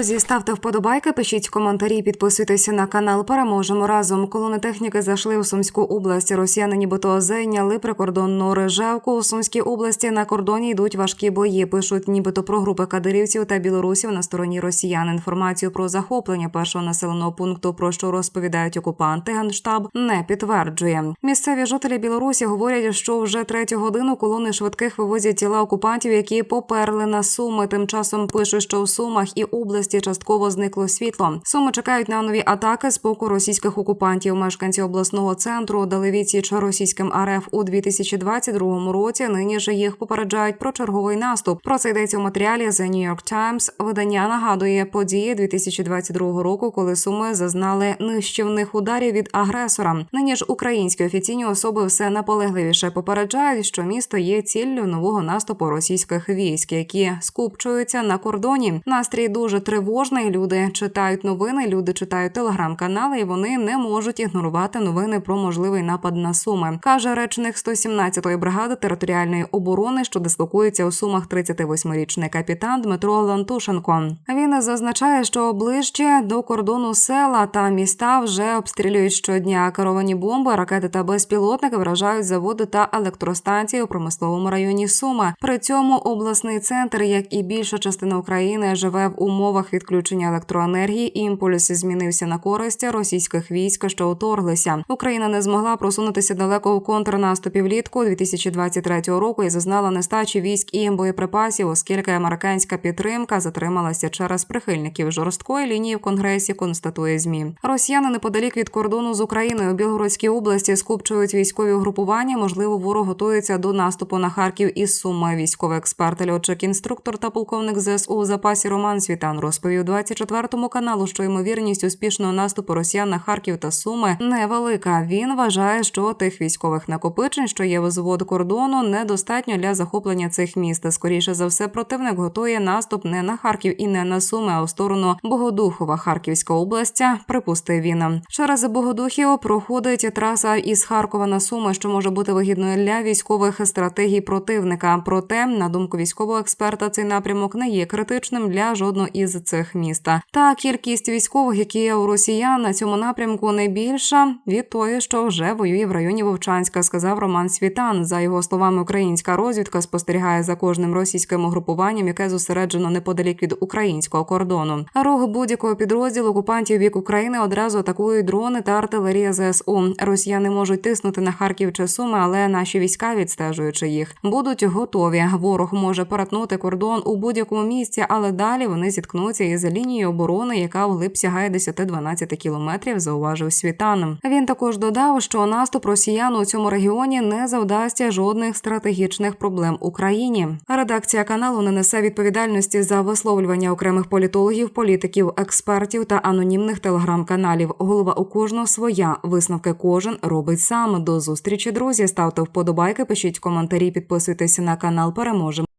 Друзі, ставте вподобайки, пишіть коментарі, підписуйтеся на канал. Переможемо разом. Колони техніки зайшли у Сумську область. Росіяни нібито зайняли прикордонну режевку. У Сумській області на кордоні йдуть важкі бої. Пишуть нібито про групи кадирівців та білорусів на стороні росіян. Інформацію про захоплення першого населеного пункту, про що розповідають окупанти, генштаб не підтверджує. Місцеві жителі Білорусі говорять, що вже третю годину колони швидких вивозять тіла окупантів, які поперли на суми. Тим часом пишуть, що у Сумах і області частково зникло світло. Суми чекають на нові атаки з боку російських окупантів. Мешканці обласного центру дали відсіч російським РФ у 2022 році. Нині ж їх попереджають про черговий наступ. Про це йдеться у матеріалі The New York Times. Видання нагадує події 2022 року, коли суми зазнали нищівних ударів від агресора. Нині ж українські офіційні особи все наполегливіше попереджають, що місто є ціллю нового наступу російських військ, які скупчуються на кордоні. Настрій дуже тривожний. Люди читають новини, люди читають телеграм-канали, і вони не можуть ігнорувати новини про можливий напад на суми. каже речник 117-ї бригади територіальної оборони, що дислокується у сумах 38-річний капітан Дмитро Лантушенко. Він зазначає, що ближче до кордону села та міста вже обстрілюють щодня. Керовані бомби, ракети та безпілотники вражають заводи та електростанції у промисловому районі Суми. При цьому обласний центр, як і більша частина України, живе в умовах відключення електроенергії. Імпульс змінився на користь російських військ, що уторглися. Україна не змогла просунутися далеко у контрнаступі влітку 2023 року і зазнала нестачі військ і боєприпасів, оскільки американська підтримка затрималася через прихильників жорсткої лінії в конгресі. Констатує змі. Росіяни неподалік від кордону з Україною у Білгородській області скупчують військові угрупування. Можливо, ворог готується до наступу на Харків із Суми. Військовий експерт, льотчик, інструктор та полковник ЗСУ у запасі Роман Світан розповів 24 каналу, що ймовірність успішного наступу росіян на Харків та Суми невелика. Він вважає, що тих військових накопичень, що є в звод кордону, недостатньо для захоплення цих міст. Скоріше за все, противник готує наступ не на Харків і не на Суми, а у сторону Богодухова, Харківська область. Припустив він. Через Богодухів проходить траса із Харкова на Суми, що може бути вигідною для військових стратегій противника. Проте, на думку військового експерта, цей напрямок не є критичним для жодного із цих міст. Та кількість військових, які є у росіян на цьому напрямку, не більша від тої, що вже воює в районі Вовчанська, сказав Роман Світан. За його словами, українська розвідка спостерігає за кожним російським угрупуванням, яке зосереджено неподалік від українського кордону. Рог будь-якого підрозділу окупантів вік України одразу атакують дрони та артилерія ЗСУ. Росіяни можуть тиснути на Харків чи Суми, але наші війська, відстежуючи їх, будуть готові. Ворог може перетнути кордон у будь-якому місці, але далі вони зіткнуться із лінією оборони, яка вглиб сягає 10-12 кілометрів. Зауважив Світан. Він також додав, що наступ росіян у цьому регіоні не завдасться жодних стратегічних проблем Україні. Редакція каналу не несе відповідальності за висловлювання окремих політологів, політиків, експертів та анонімних телеграм-каналів. Голова у кожного своя висновки кожен робить сам. До зустрічі, друзі. Ставте вподобайки, пишіть коментарі, підписуйтесь на канал. Переможемо.